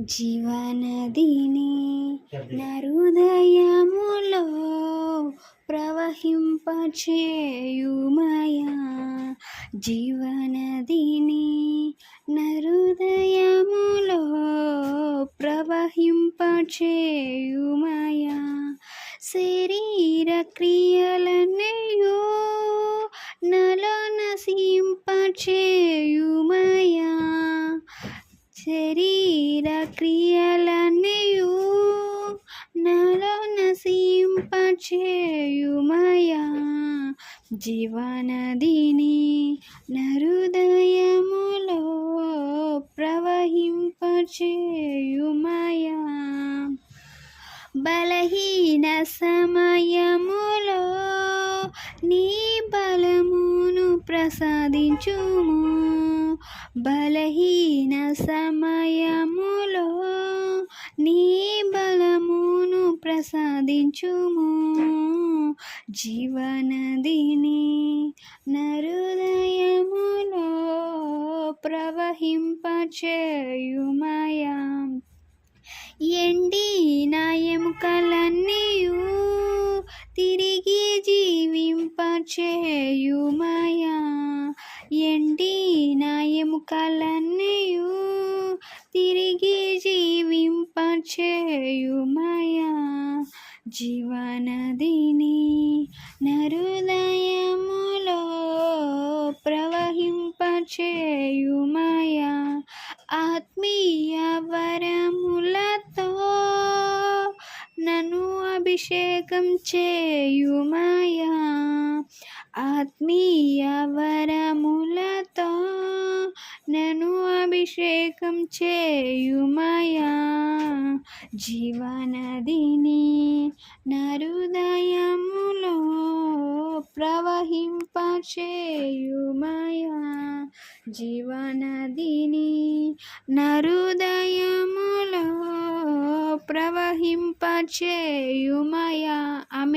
జీవనదిని నరుదయములో ప్రవహింపచేయుమయా. జీవనదిని నరుదయములో ప్రవహింపచేయుమయా. శరీర క్రియలన్నయో నలో నసింపచేయుమయా శరీర శరీర క్రియలనియు నలో నసింపచేయుమయా జీవనదిని నరుదయములో ప్రవహింపచేయుమయా. బలహీన సమయములో నీ బలమును ప్రసాదించుము. బలహీన సమయములో నీ బలమును ప్రసాదించుము. జీవనదిని నరుదయములో ప్రవహింపచేయుమయా. ఎండిన ఎముకలన్నీయు తిరిగి జీవింపచేయుమయా. ఎండిన ఎముకలన్నయు తిరిగి జీవింపచేయుమయా. జీవనదిని నరుదయములో ప్రవహింపచేయుమయా. ఆత్మీయ వరములతో నన్ను అభిషేకం చేయుమయా. ఆత్మీయ వరములతో నన్ను అభిషేకం చేయుమయా. జీవనదిని నరుదయములో ప్రవహింప చేయుమయా జీవనదిని నరుదయములో ప్రవహింప చేయుమయా ప్రవహింపచేయుమయా